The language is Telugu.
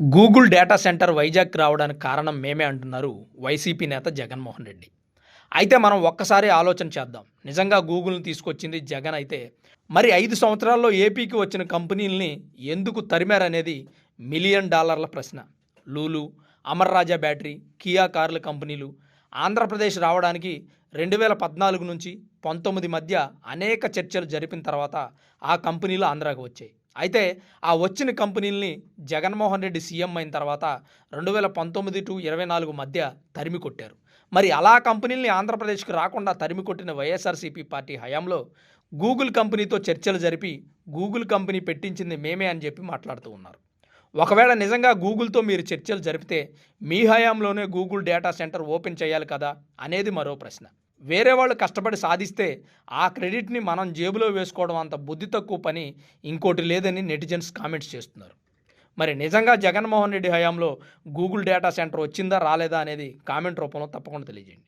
గూగుల్ డేటా సెంటర్ వైజాగ్ రావడానికి కారణం మేమే అంటున్నారు వైసీపీ నేత జగన్మోహన్ రెడ్డి. అయితే మనం ఒక్కసారి ఆలోచన చేద్దాం. నిజంగా గూగుల్ని తీసుకొచ్చింది జగన్ అయితే మరి ఐదు సంవత్సరాల్లో ఏపీకి వచ్చిన కంపెనీల్ని ఎందుకు తరిమారనేది మిలియన్ డాలర్ల ప్రశ్న. లూలు అమర్ రాజా బ్యాటరీ కియా కార్ల కంపెనీలు ఆంధ్రప్రదేశ్ రావడానికి రెండు వేల పద్నాలుగు నుంచి పంతొమ్మిది మధ్య అనేక చర్చలు జరిపిన తర్వాత ఆ కంపెనీలు ఆంధ్రాకు వచ్చాయి. అయితే ఆ వచ్చిన కంపెనీల్ని జగన్మోహన్ రెడ్డి సీఎం అయిన తర్వాత రెండు వేల పంతొమ్మిది టు ఇరవై నాలుగు మధ్య తరిమి కొట్టారు. మరి అలా కంపెనీల్ని ఆంధ్రప్రదేశ్కి రాకుండా తరిమి కొట్టిన వైఎస్ఆర్సీపీ పార్టీ హయాంలో గూగుల్ కంపెనీతో చర్చలు జరిపి గూగుల్ కంపెనీ పెట్టించింది మేమే అని చెప్పి మాట్లాడుతూ ఉన్నారు. ఒకవేళ నిజంగా గూగుల్తో మీరు చర్చలు జరిపితే మీ హయాంలోనే గూగుల్ డేటా సెంటర్ ఓపెన్ చేయాలి కదా? అనేది మరో ప్రశ్న. వేరే వాళ్ళు కష్టపడి సాధిస్తే ఆ క్రెడిట్ని మనం జేబులో వేసుకోవడం అంత బుద్ధి తక్కువ పని ఇంకోటి లేదని నెటిజన్స్ కామెంట్స్ చేస్తున్నారు. మరి నిజంగా జగన్మోహన్ రెడ్డి హయాంలో గూగుల్ డేటా సెంటర్ వచ్చిందా రాలేదా అనేది కామెంట్ రూపంలో తప్పకుండా తెలియజేయండి.